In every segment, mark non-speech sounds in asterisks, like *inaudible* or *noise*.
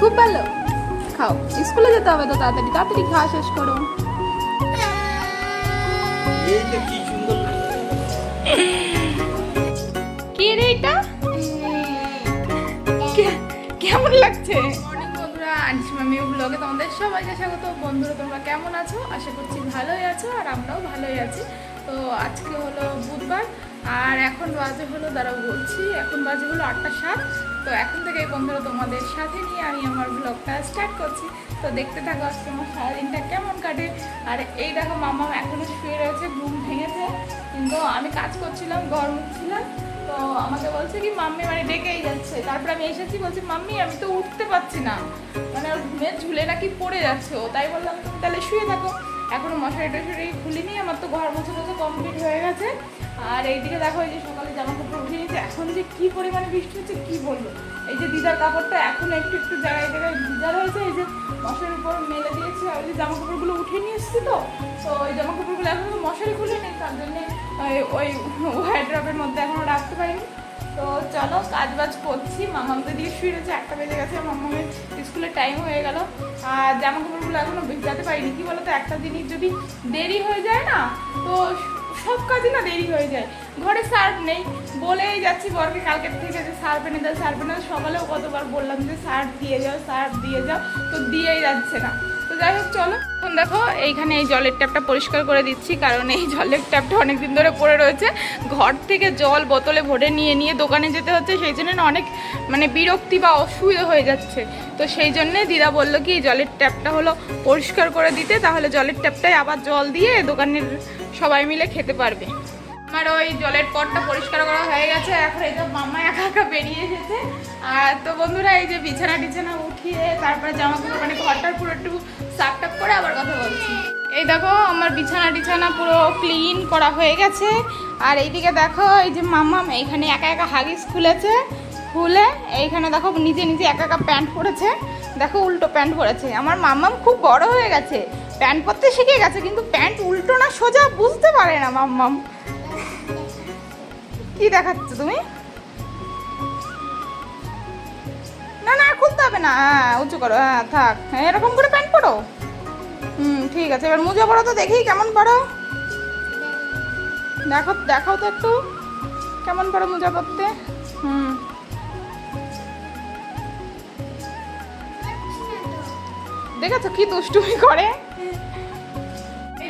খুব ভালো। খাও স্কুলে যেতে হবে তো তাড়াতাড়ি তাড়াতাড়ি খাওয়া শেষ করো। কি সুন্দর লাগছে। কি রে এটা? কেমন লাগছে? মর্নিং বন্ধুরা আনিস মামি ব্লগে তোমাদের সবাইকে স্বাগত। বন্ধুরা তোমরা কেমন আছো? আশা করছি ভালোই আছো আর আমরাও ভালোই আছি। তো আজকে হলো বুধবার এখন বাজে হলো, দাঁড়াও বলছি, এখন বাজে হলো আটটা সাত। তো এখন থেকে এই বন্ধুরা তোমাদের সাথে নিয়ে আমি আমার ব্লগটা স্টার্ট করছি। তো দেখতে থাকো আজকে আমার সারাদিনটা কেমন কাটে। আর এই দেখো মামা এখনও শুয়ে রয়েছে, ঘুম ভেঙেছে। কিন্তু আমি কাজ করছিলাম, ঘর মুছছিলাম। তো আমাকে বলছে কি, মাম্মি মানে ডেকেই যাচ্ছে। তারপরে আমি এসেছি, বলছি, মাম্মি, আমি তো উঠতে পারছি না। মানে ওর ঘুমে ঝুলে নাকি পড়ে যাচ্ছে ও। তাই বললাম, তুমি তাহলে শুয়ে থাকো। এখনও মশারি টশারি খুলিনি, আমার তো ঘর মুছে কমপ্লিট হয়ে গেছে। আর এইদিকে দেখো, এই যে সকালে জামা কাপড় উঠে নিয়েছে, এখন যে কি পরিমাণে বৃষ্টি হচ্ছে কি বলব? এই যে দিদার কাপড়টা এখন একটু একটু জায়গায় জায়গায় ভিজা রয়েছে, এই যে মশারির উপর মেলে দিয়েছি, আর যে জামা কাপড়গুলো উঠে নিয়ে এসেছি তো তো ওই জামা কাপড়গুলো এখনও মশারি খুলে নেই, তার জন্যে ওই হোয়াইট ড্রপের মধ্যে এখনও রাখতে পারিনি। তো চলো কাজ বাজ করছি মামামকে দিয়ে শুয়ে রয়েছে একটা বেজে গেছে, মামামের স্কুলের টাইম হয়ে গেল, আর জামা কাপড়গুলো এখনও ভিজাতে পারিনি। কি বলতো, একটা জিনিস যদি দেরি হয়ে যায় না, তো কাজই না দেরি হয়ে যায়। ঘরে সার্ফ নেই। বলেই যাচ্ছি বরকে কালকে থেকে যে সার্ফ এনে দাও, সার্ফ এনে সকালেও কতবার বললাম যে সার্ফ দিয়ে যাও, সার্ফ দিয়ে যাও। তো দিয়েই যাচ্ছে না। তো যাই হোক, চলো। এখন দেখো, এইখানে এই জলের ট্যাপটা পরিষ্কার করে দিচ্ছি, কারণ এই জলের ট্যাপটা অনেকদিন ধরে পড়ে রয়েছে। ঘর থেকে জল বোতলে ভরে নিয়ে নিয়ে দোকানে যেতে হচ্ছে। সেই জন্য না অনেক মানে বিরক্তি বা অসুবিধা হয়ে যাচ্ছে। তো সেই জন্যে দিদা বলল কি জলের ট্যাপটা হলো পরিষ্কার করে দিতে। তাহলে জলের ট্যাপটায় আবার জল দিয়ে দোকানের সবাই মিলে খেতে পারবে। আমার ওই জলের পটটা পরিষ্কার করা হয়ে গেছে, এখন এই তো মামা একা একা বেরিয়ে এসেছে। আর তো বন্ধুরা, এই যে বিছানা টিছানা উঠিয়ে তারপরে জামা কাপড় মানে ঘরটার পুরো একটু সাফ টাপ করে আবার কথা বলছি। এই দেখো, আমার বিছানা টিছানা পুরো ক্লিন করা হয়ে গেছে। আর এইদিকে দেখো, এই যে মামাম এইখানে একা একা হাগিস খুলেছে। খুলে এইখানে দেখো, নিজে নিজে একা একা প্যান্ট পরেছে। দেখো, উল্টো প্যান্ট পরেছে। আমার মাম্মাম খুব বড় হয়ে গেছে। প্যান্ট পরতে শিখে গেছে, কিন্তু প্যান্ট উল্টো না সোজা বুঝতে পারে না মাম্মাম কি দেখাচ্ছ তুমি? না না খুলতে হবে না। হ্যাঁ উঁচু করো হ্যাঁ থাক। হ্যাঁ এরকম করে প্যান্ট পরো? হুম, ঠিক আছে, এবার মুজো পরো তো, দেখি কেমন পরো। দেখো, দেখাও তো একটু, কেমন পরো মোজা পরতে। হুম। দেখেছ কি দুষ্টুমি করে?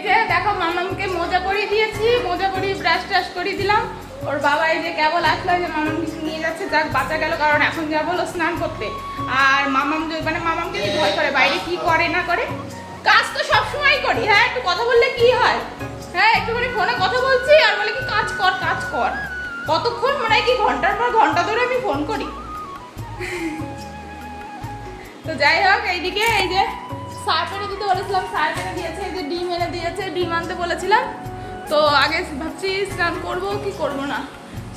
যে দেখো মামামকে মোজা পরিয়ে দিয়েছি, মোজা পরিয়ে ব্রাশ ট্রাশ করিয়ে দিলাম। ওর বাবা এই যে কেবল আসলো যে মামাম কিছু নিয়ে যাচ্ছে, যাক, বাঁচা গেল, কারণ এখন যা বলো স্নান করতে। আর মামাম মানে মামামকে ভয় করে, বাইরে কি করে, না করে, কাজ তো সবসময় করি। হ্যাঁ একটু কথা বললে কি হয়? হ্যাঁ একটুখানি ফোনে কথা বলছি, আর বলে কি, কাজ কর কাজ কর। কতক্ষণ মানে কি ঘণ্টার পর ঘণ্টা ধরে আমি ফোন করি? তো যাই হোক, এইদিকে এই যে সার এনে দিতে বলেছিলাম সার এনে দিয়েছে, এই যে এনে দিয়েছে, ডিম আনতে বলেছিলাম। তো আগে ভাবছি স্নান করব, কি করব না।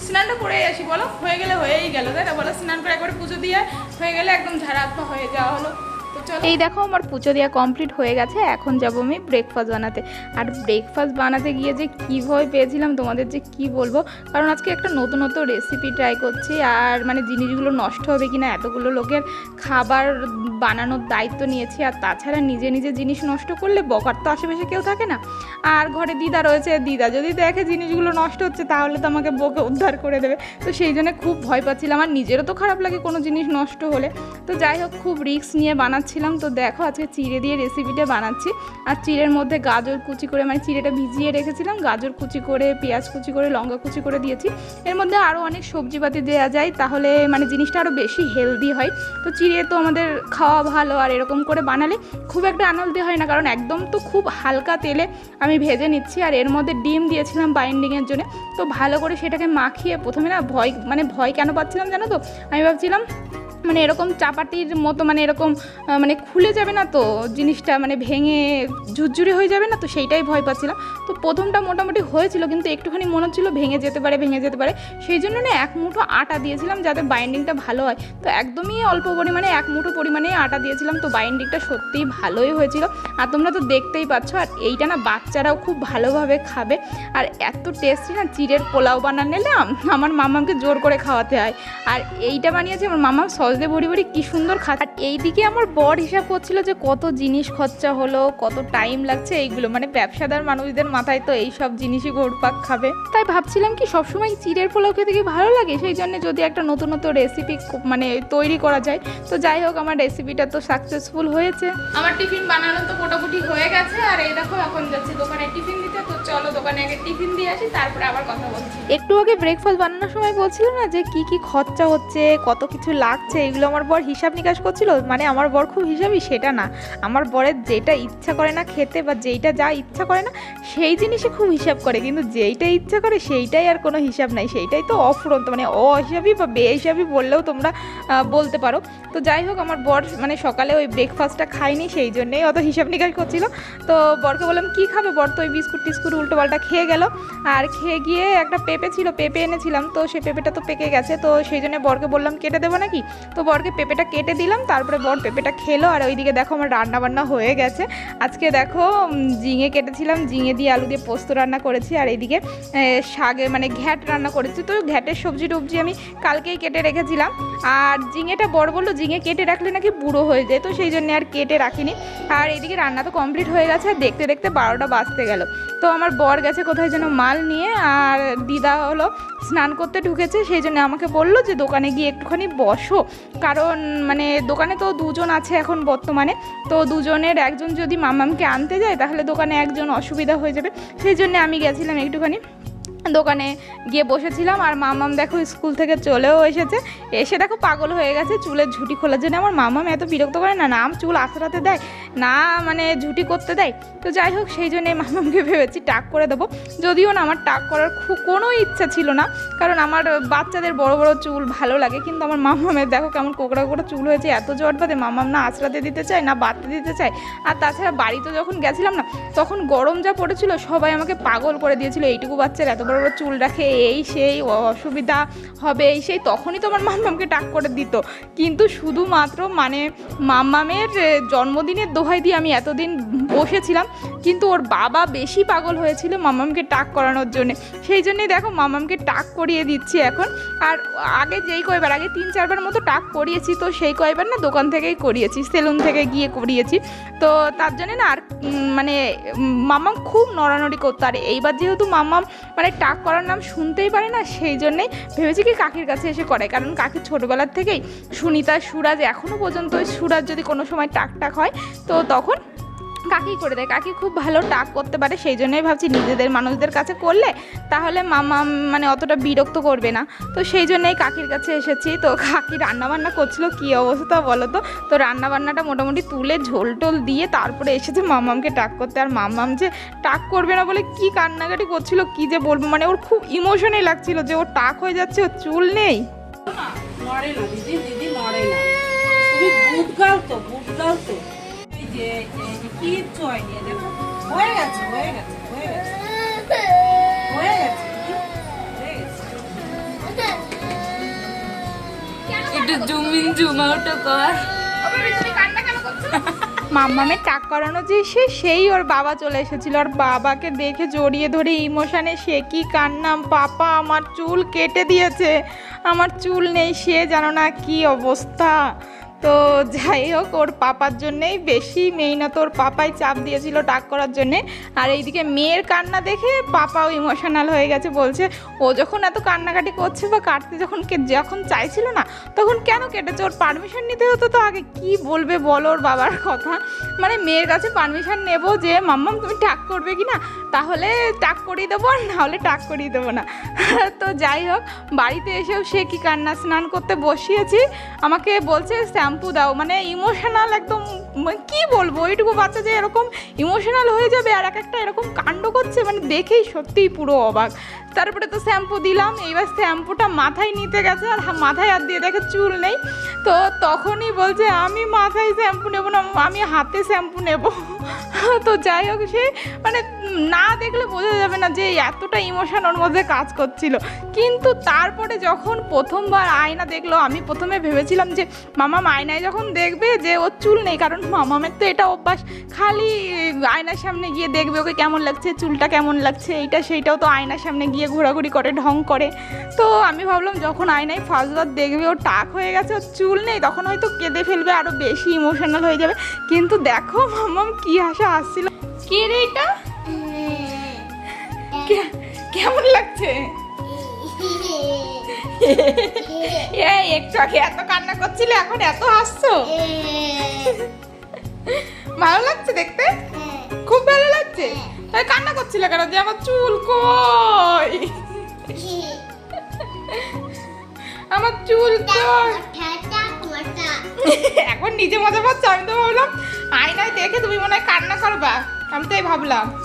স্নানটা করে আসি, বলো? হয়ে গেলে হয়েই গেল, তাই না? বলো, স্নান করে একবারে পুজো দিয়ে হয়ে গেলে একদম ঝাড়া হয়ে যাওয়া হলো। এই দেখো, আমার পুজো দেওয়া কমপ্লিট হয়ে গেছে। এখন যাব আমি ব্রেকফাস্ট বানাতে। আর ব্রেকফাস্ট বানাতে গিয়ে যে কী ভয় পেয়েছিলাম, তোমাদের যে কি বলব? কারণ আজকে একটা নতুন নতুন রেসিপি ট্রাই করছি, আর মানে জিনিসগুলো নষ্ট হবে কিনা, এতগুলো লোকের খাবার বানানোর দায়িত্ব নিয়েছি, আর তাছাড়া নিজে নিজে জিনিস নষ্ট করলে বকার তো আশেপাশে কেউ থাকে না। আর ঘরে দিদা রয়েছে, দিদা যদি দেখে জিনিসগুলো নষ্ট হচ্ছে, তাহলে তো আমাকে বকে উদ্ধার করে দেবে। তো সেই জন্য খুব ভয় পাচ্ছিলাম, আর নিজেরও তো খারাপ লাগে কোনো জিনিস নষ্ট হলে। তো যাই হোক, খুব রিস্ক নিয়ে বানাচ্ছিলাম তো দেখো আজকে চিড়ে দিয়ে রেসিপিটা বানাচ্ছি। আর চিড়ের মধ্যে গাজর কুচি করে মানে চিড়েটা ভিজিয়ে রেখেছিলাম, গাজর কুচি করে, পেঁয়াজ কুচি করে, লঙ্কা কুচি করে দিয়েছি। এর মধ্যে আরও অনেক সবজিপাতি দেওয়া যায়, তাহলে মানে জিনিসটা আরও বেশি হেলদি হয়। তো চিড়ে তো আমাদের খাওয়া ভালো, আর এরকম করে বানালে খুব একটা আনলদি হয় না, কারণ একদম তো খুব হালকা তেলে আমি ভেজে নিচ্ছি। আর এর মধ্যে ডিম দিয়েছিলাম বাইন্ডিংয়ের জন্য। তো ভালো করে সেটাকে মাখিয়ে প্রথমে না ভয় মানে ভয় কেন পাচ্ছিলাম জানো তো? আমি ভাবছিলাম মানে এরকম চাপাটির মতো মানে এরকম মানে খুলে যাবে না তো, জিনিসটা মানে ভেঙে ঝুরঝুরে হয়ে যাবে না তো, সেইটাই ভয় পাচ্ছিলাম। তো প্রথমটা মোটামুটি হয়েছিল, কিন্তু একটুখানি মনে হচ্ছিল ভেঙে যেতে পারে, ভেঙে যেতে পারে। সেই জন্য না এক মুঠো আটা দিয়েছিলাম যাতে বাইন্ডিংটা ভালো হয়। তো একদমই অল্প পরিমাণে, এক মুঠো পরিমাণে আটা দিয়েছিলাম, তো বাইন্ডিংটা সত্যিই ভালোই হয়েছিল। আর তোমরা তো দেখতেই পাচ্ছ, আর এইটা না বাচ্চারাও খুব ভালোভাবে খাবে। আর এত টেস্টি না, চিড়ের পোলাও বানালে না আমার মামাকে জোর করে খাওয়াতে হয়। আর এইটা বানিয়েছে, আমার মামা জল দিয়ে ভরি ভরি কি সুন্দর খা আর এইদিকে আমার বর হিসাব করছিল যে কত জিনিস খরচা হলো কত টাইম লাগছে এইগুলো। মানে ব্যবসাদার মানুষদের মাথায় তো এই সব জিনিসই ঘুরপাক খাবে। তাই ভাবছিলাম কি সবসময় চিড়ের পোলাও খেতে কি ভালো লাগে? সেই জন্য যদি একটা নতুন নতুন রেসিপি মানে তৈরি করা যায়। তো যাই হোক আমার রেসিপিটা তো সাকসেসফুল হয়েছে। আমার টিফিন বানানো তো মোটামুটি হয়ে গেছে। আর এই দেখো এখন যাচ্ছি দোকানে টিফিন দিতে। তো চলো দোকানে আগে টিফিন দিয়ে আসি তারপরে আবার কথা বলছি। একটু আগে ব্রেকফাস্ট বানানোর সময় বলছিল না যে কি কি খরচা হচ্ছে কত কিছু লাগছে এগুলো আমার বর হিসাব নিকাশ করছিল। মানে আমার বর খুব হিসাবই সেটা না। আমার বরের যেটা ইচ্ছা করে না খেতে বা যেইটা যা ইচ্ছা করে না, সেই জিনিসে খুব হিসাব করে। কিন্তু যেইটা ইচ্ছা করে সেইটাই আর কোনো হিসাব নাই। সেইটাই তো অফুরন্ত মানে অহিসাবি বা বেহিসাবি বললেও তোমরা বলতে পারো। তো যাই হোক, আমার বর মানে সকালে ওই ব্রেকফাস্টটা খায়নি, সেই জন্যেই অত হিসাব নিকাশ করছিল। তো বরকে বললাম, কি খাবে বর? তো ওই বিস্কুট টিস্কুট উল্টো পাল্টা খেয়ে গেল। আর খেয়ে গিয়ে একটা পেঁপে ছিল, পেঁপে এনেছিলাম। তো সেই পেঁপেটা তো পেকে গেছে। তো সেই জন্য বরকে বললাম, কেটে দেবো নাকি? তো বরকে পেঁপেটা কেটে দিলাম। তারপরে বর পেঁপেটা খেলো আর ওইদিকে দেখো আমার রান্না বান্না হয়ে গেছে। আজকে দেখো ঝিঙে কেটেছিলাম, ঝিঙে দিয়ে আলু দিয়ে পোস্ত রান্না করেছি আর এইদিকে শাকে মানে ঘ্যাট রান্না করেছি। তো ঘ্যাটের সবজি টবজি আমি কালকেই কেটে রেখেছিলাম। আর ঝিঙেটা বড় বলল, ঝিঙে কেটে রাখলে নাকি বুড়ো হয়ে যায়। তো সেই জন্য আর কেটে রাখিনি। আর এদিকে রান্না তো কমপ্লিট হয়ে গেছে, আর দেখতে দেখতে বারোটা বাজতে গেল। তো আমার বর গেছে কোথায় যেন মাল নিয়ে আর দিদা হলো স্নান করতে ঢুকেছে, সেই জন্য আমাকে বলল যে দোকানে গিয়ে একটুখানি বসো। কারণ মানে দোকানে তো দুজন আছে এখন বর্তমানে, তো দুজনের একজন যদি মামামকে আনতে যায় তাহলে দোকানে একজন অসুবিধা হয়ে যাবে। সেই জন্য আমি গেছিলাম একটুখানি দোকানে গিয়ে বসেছিলাম আর মামাম দেখো স্কুল থেকে চলেও এসেছে। এসে দেখো পাগল হয়ে গেছে, চুলের ঝুটি খোলার জন্য। আমার মামাম এত বিরক্ত করে না না, আম চুল আঁচড়াতে দেয়, না মানে ঝুটি করতে দেয়। তো যাই হোক, সেই জন্যে মামামকে ভেবেছি টাক করে দেবো। যদিও না, আমার টাক করার কোনো ইচ্ছা ছিল না, কারণ আমার বাচ্চাদের বড় বড় চুল ভালো লাগে, কিন্তু আমার মামামের দেখো কেমন কোকড়া কোকড়া চুল হয়েছে, এত জট বাদে মামাম না আঁচড়াতে দিতে চায়, না বাড়তে দিতে চায়। আর তাছাড়া বাড়িতে যখন গেছিলাম না, তখন গরম যা পড়েছিল, সবাই আমাকে পাগল করে দিয়েছিল, এইটুকু বাচ্চার এত বড় বড় চুল রাখে, এই সেই অসুবিধা হবে, এই সেই, তখনই তো আমার মাম্মামকে টাক করে দিত। কিন্তু শুধুমাত্র মানে মাম্মামের জন্মদিনের দোহাই দিয়ে আমি এতদিন বসেছিলাম, কিন্তু ওর বাবা বেশি পাগল হয়েছিল মামামকে টাক করানোর জন্য। সেই জন্যই দেখো মামামকে টাক করিয়ে দিচ্ছি এখন। আর আগে যেই কয়বার, আগে তিন চারবার মতো টাক করিয়েছি, তো সেই কয়বার না দোকান থেকেই করিয়েছি, সেলুন থেকে গিয়ে করিয়েছি। তো তার জন্যে না আর মানে মামাম খুব নড়ানড়ি করতো। আর এইবার যেহেতু মামাম মানে টাক করার নাম শুনতেই পারে না, সেই জন্যেই ভেবেছি কি কাকির কাছে এসে করে কারণ কাকি ছোটোবেলার থেকেই সুনিতা, সুরাজ এখনও পর্যন্ত সুরাজ যদি কোনো সময় টাক টাক হয়, তো তখন কাকি করে দেয়? কাকি খুব ভালো টাক করতে পারে, সেই জন্যই ভাবছি নিজেদের মানুষদের কাছে করলে তাহলে মামা মানে অতটা বিরক্ত করবে না। তো সেই জন্যই কাকির কাছে এসেছি। তো কাকি রান্নাবান্না করছিল, কী অবস্থা বলো তো? তো রান্নাবান্নাটা মোটামুটি তুলে ঝোল টোল দিয়ে তারপরে এসেছে মামামকে টাক করতে। আর মামাম যে টাক করবে না বলে কি কান্নাকাটি করছিল, কি যে বলব? মানে ওর খুব ইমোশনে লাগছিল যে ওর টাক হয়ে যাচ্ছে, ওর চুল নেই। নড়ে না, দিদি দিদি নড়ে না। তুমি গাও তো বুট গাও তো। যে কিচ্ছু হয়নি দেখো। হয়ে গেছে হয়ে গেছে হয়ে গেছে। হয়ে গেছে একটু জুম ইন জুম আউট কর। *laughs* মাম্মামের টাক করানো যে সে সেই ওর বাবা চলে এসেছিল। আর বাবাকে দেখে জড়িয়ে ধরে ইমোশনে সে কি কান্নাম পাপা আমার চুল কেটে দিয়েছে। আমার চুল নেই সে জানো না কি অবস্থা। তো যাই হোক, ওর পাপার জন্যেই বেশি মেইনত ওর পাপাই চাপ দিয়েছিল টাক করার জন্যে। আর এইদিকে মেয়ের কান্না দেখে পাপাও ইমোশনাল হয়ে গেছে, বলছে, ও যখন এত কান্নাকাটি করছে বা কাটতে যখন যখন চাইছিল না, তখন কেন কেটেছে? ওর পারমিশন নিতে হতো তো আগে কি বলবে বলো ওর বাবার কথা? মানে মেয়ের কাছে পারমিশন নেব যে, মাম্মাম, তুমি টাক করবে কি না? তাহলে টাক করিয়ে দেবো আর নাহলে টাক করিয়ে দেবো না। *laughs* তো যাই হোক, বাড়িতে এসেও সে কি কান্না স্নান করতে বসিয়েছি। আমাকে বলছে শ্যাম্পু দাও মানে ইমোশনাল একদম মানে কি বলব ওইটুকু বাচ্চা যে এরকম ইমোশনাল হয়ে যাবে আর এক একটা এরকম কাণ্ড করছে মানে দেখেই সত্যিই পুরো অবাক। তারপরে তো শ্যাম্পু দিলাম, এইবার শ্যাম্পুটা মাথায় নিতে গেছে, আর মাথায় হাত দিয়ে দেখে চুল নেই। তো তখনই বলছে, আমি মাথায় শ্যাম্পু নেব না, আমি হাতে শ্যাম্পু নেব। তো যাই হোক, সে মানে না দেখলে বোঝা যাবে না যে এতটা ইমোশন ওর মধ্যে কাজ করছিল। কিন্তু তারপরে যখন প্রথমবার আয়না দেখল, আমি প্রথমে ভেবেছিলাম যে, মামা, আয়নায় যখন দেখবে যে ওর চুল নেই, কারণ মামামের তো এটা অভ্যাস, খালি আয়নার সামনে গিয়ে দেখবে ওকে কেমন লাগছে, চুলটা কেমন লাগছে, এইটা সেইটাও তো আয়নার সামনে গিয়ে ঘোরাঘুরি করে, ঢং করে। তো আমি ভাবলাম, যখন আয়নায় ফার্স্টবার দেখবে ও টাক হয়ে গেছে, ওর চুল নেই, তখন হয়তো কেঁদে ফেলবে আরও বেশি ইমোশনাল হয়ে যাবে। কিন্তু দেখো, মামাম কি হাসা আসছিল। কে রে এটা? কেমন লাগছে? এই একটু আগে এত কান্না করছিলে এখন এত হাসছো? ভালো লাগছে দেখতে? খুব ভালো লাগছে? তাই কান্না করছিলে কেন? যে আমার চুল কই? আমার চুল কই? এখন নিজে মজা পাচ্ছ? আমি তো ভাবলাম আয়নায় দেখে তুমি মনে হয় কান্না করবা। আমি তাই ভাবলাম।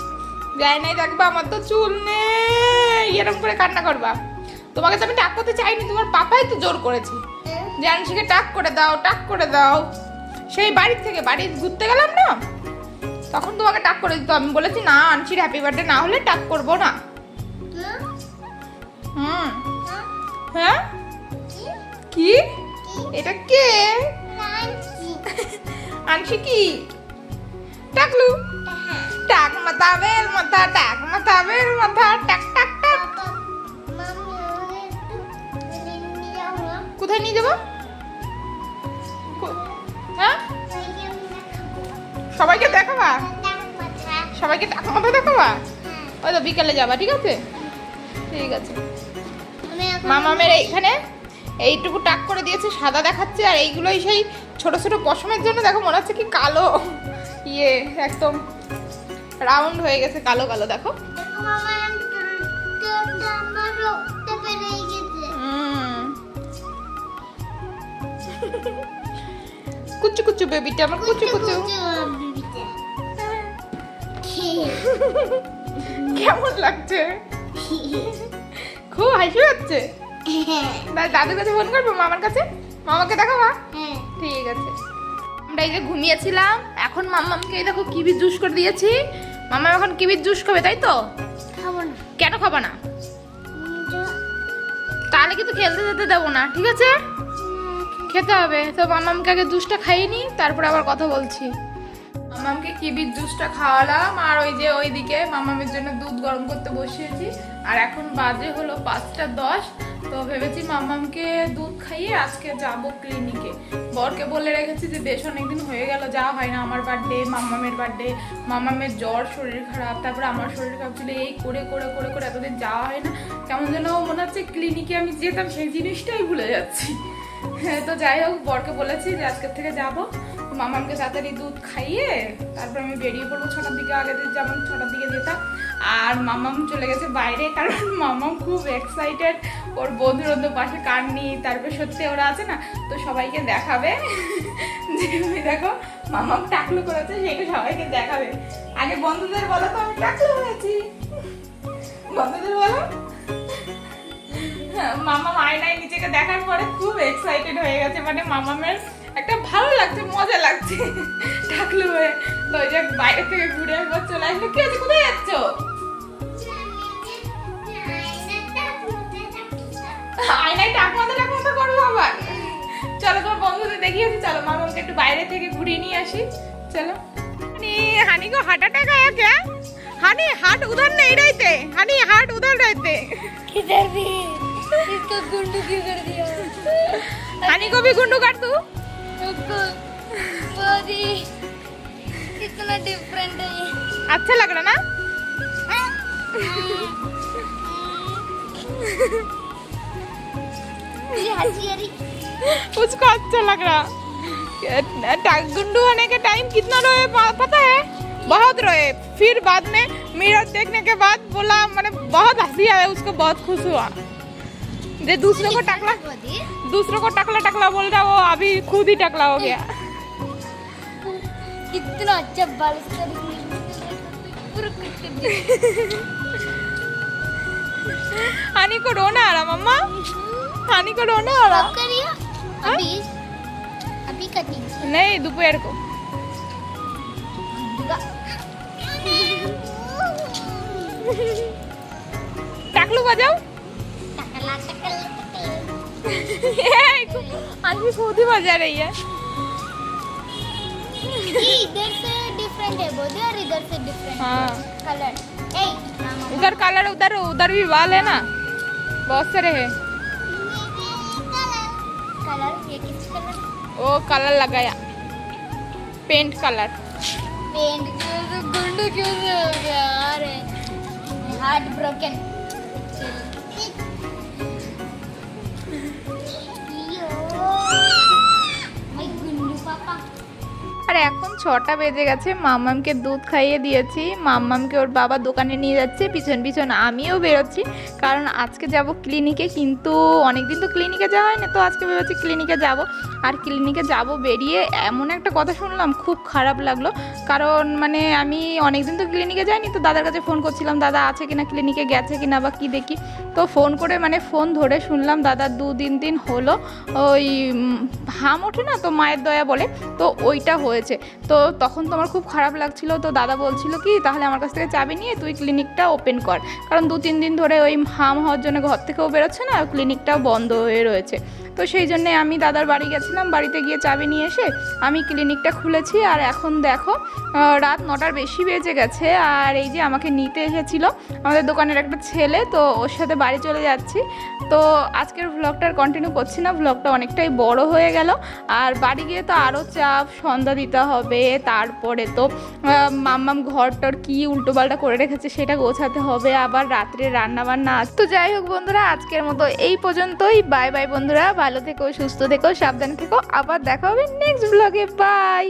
যে আয়নায় দেখবা আমার তো চুল নেই। এরকম করে কান্না করবা। তোমাকে তো আমি টাক করতে চাইনি তোমার পাপাই তো জোর করেছে। যে আনসিকে টাক করে দাও টাক করে দাও। সেই বাড়ির থেকে বাড়ি ঘুরতে গেলাম না? তখন তোমাকে টাক করে দিত। আমি বলেছি না আনসির হ্যাপি বার্থডে না হলে টাক করব না। হুম। হ্যাঁ? কি? এটা কে? *laughs* আনছি কি? টাকলু? টাক মাথা বেল মাথা, টাক মাথা বেল মাথা, টাক টাক টাক। কোথায় নিয়ে যাব? হ্যাঁ? সবাইকে দেখাবা? সবাইকে টাক মাথা দেখাবা? ওই তো বিকালে যাবা, ঠিক আছে? ঠিক আছে। মামামের এইখানে এইটুকু টাক করে দিয়েছে সাদা দেখাচ্ছে আর এইগুলোই সেই ছোট ছোট পশমের জন্য দেখো মনে হচ্ছে কি কালো। ইয়ে একদম রাউন্ড হয়ে গেছে কালো কালো দেখো। কুচু কুচু বেবিটা আমার কুচু কুচু কেমন লাগছে? খুব হাসি হচ্ছে। দাদুর কাছে ফোন করব? মামার কাছে? মামাকে দেখাবা ঠিক আছে। আমরা এই যে ঘুমিয়েছিলাম এখন মাম্মামকে এই দেখো কিবির জুস করে দিয়েছি। মামা এখন কিবির জুস খাবে তাই তো? কেন খাব না? তাহলে কিন্তু খেলতে যেতে দেবো না ঠিক আছে? খেতে হবে। তো মামামকে আগে জুসটা খাইয়ে নি তারপর আবার কথা বলছি। মামামকে কিবির জুসটা খাওয়ালাম আর ওই যে ওইদিকে মামামের জন্য দুধ গরম করতে বসিয়েছি। আর এখন বাজে হলো পাঁচটা দশ। তো ভেবেছি মামামকে দুধ খাইয়ে আজকে যাব ক্লিনিকে বরকে বলে রেখেছি যে, বেশ অনেকদিন হয়ে গেল, যাওয়া হয় না আমার বার্থডে মামামের বার্থডে মামামের জ্বর, শরীর খারাপ, তারপরে আমার শরীর খারাপ ছিল, এই করে করে করে করে এতদিন যাওয়া হয় না। কেমন যেন মনে হচ্ছে ক্লিনিকে আমি যেতাম, সেই জিনিসটাই ভুলে যাচ্ছি। হ্যাঁ তো যাই হোক, বরকে বলেছি যে, আজকের থেকে যাব। মামামকে তাড়াতাড়ি দুধ খাইয়ে তারপর আমি বেরিয়ে পড়ব ছটার দিকে আগে যেমন ছটার দিকে যেতাম। আর মামাম চলে গেছে বাইরে, কারণ মামাম খুব এক্সাইটেড ওর বন্ধুর বন্ধু পাশে কান্নি তারপর সত্যি ওরা আছে না, তো সবাইকে দেখাবে। যে দেখো, মামাম টাকলু করেছে সেটা সবাইকে দেখাবে। আগে বন্ধুদের বলো তো, আমি টাকলু হয়েছি বন্ধুদের বলো। মামা আয়নায় নিজেকে দেখার পরে খুব এক্সাইটেড হয়ে গেছে মানে মামামের একটা ভালো লাগছে, মজা লাগছে। টাকলু হয়ে, তো ওই যে বাইরে থেকে ঘুরে একবার চলে আসলো। কি আছে, কোথায় যাচ্ছ? বন্ধুদের দেখিয়েছি চলো মামাকে একটু বাইরে থেকে ঘুরিয়ে নিয়ে আসি চলো হানি হানি को हार्ट अटैक आया क्या हानी हार्ट उधर नहीं रहते हानी हार्ट उधर रहते किधर भी इसको गुंडू क्यों कर दिया हानी को भी गुंडू कर तू उसको बहुत ही इतना डिफरेंट है ये अच्छा लग रहा ना मुझे हंसी आ रही उसको अच्छा लग रहा। गुंडू होने के टाइम कितना रोए पता है? बहुत रोए। फिर बाद में मिरर देखने के बाद बोला मैंने बहुत हँसी आया उसको बहुत खुश हुआ। जे दूसरों को टकला दूसरों को टकला टकला बोल रहा वो अभी खुद ही टकला हो गया। कितना अच्छा बाल हानी *laughs* को रोना आ रहा मम्मा। हानी को रोना आ रहा। अभी अभी कटिंग नहीं दोपहर को। टाकलू बजाओ। भी *laughs* खुद ही बजा रही है। इधर से डिफरेंट है बोले और इधर से डिफरेंट हाँ। कलर उधर कलर उधर उधर भी बाल है ना। बहुत सारे है। कलर ये किस कलर? वो कलर लगाया। Paint colour. पेंट। क्यों गुंडू क्यों से हो गया? अरे। Heart broken. আর এখন ছটা বেজে গেছে, মাম্মামকে দুধ খাইয়ে দিয়েছি। মাম্মামকে ওর বাবা দোকানে নিয়ে যাচ্ছে, পিছন পিছন আমিও বেরোচ্ছি। কারণ আজকে যাব ক্লিনিকে, কিন্তু অনেকদিন তো ক্লিনিকে যাওয়া হয় না তো আজকে বেরোচ্ছি ক্লিনিকে যাব। আর ক্লিনিকে যাব বেরিয়ে, এমন একটা কথা শুনলাম, খুব খারাপ লাগল। কারণ মানে আমি অনেকদিন তো ক্লিনিকে যাইনি, তো দাদার কাছে ফোন করছিলাম, দাদা আছে কিনা, ক্লিনিকে গেছে কিনা বা কি দেখি? তো ফোন করে মানে ফোন ধরে শুনলাম, দাদা দু দিন দিন হলো, ওই হাম ওঠে না তো মায়ের দয়া বলে? তো ওইটা হয়েছে। তো তখন তো আমার খুব খারাপ লাগছিল, তো দাদা বলছিল কি, তাহলে আমার কাছ থেকে চাবি নিয়ে তুই ক্লিনিকটা ওপেন কর। কারণ দু তিন দিন ধরে ওই হাম হওয়ার জন্য ঘর থেকেও বেরোচ্ছে না, ক্লিনিকটাও বন্ধ হয়ে রয়েছে। তো সেই জন্যে আমি দাদার বাড়ি গেছিলাম, বাড়িতে গিয়ে চাবি নিয়ে এসে আমি ক্লিনিকটা খুলেছি। আর এখন দেখো রাত নটার বেশি বেজে গেছে। আর এই যে আমাকে নিতে এসেছিল, আমাদের দোকানের একটা ছেলে, তো ওর সাথে বাড়ি চলে যাচ্ছি। তো আজকের ভ্লগটার কন্টিনিউ করছি না ভ্লগটা অনেকটাই বড় হয়ে গেল। আর বাড়ি গিয়ে তো আরও চাপ, সন্ধ্যা দিতে হবে, তারপরে তো মাম্মাম ঘর টর কী উল্টোপাল্টা করে রেখেছে সেটা গোছাতে হবে, আবার রাত্রে রান্না বান্না তো যাই হোক বন্ধুরা, আজকের মতো এই পর্যন্তই। বাই বাই বন্ধুরা ভালো থেকো সুস্থ থেকো সাবধান থেকো। আবার দেখা হবে নেক্সট ব্লগে বাই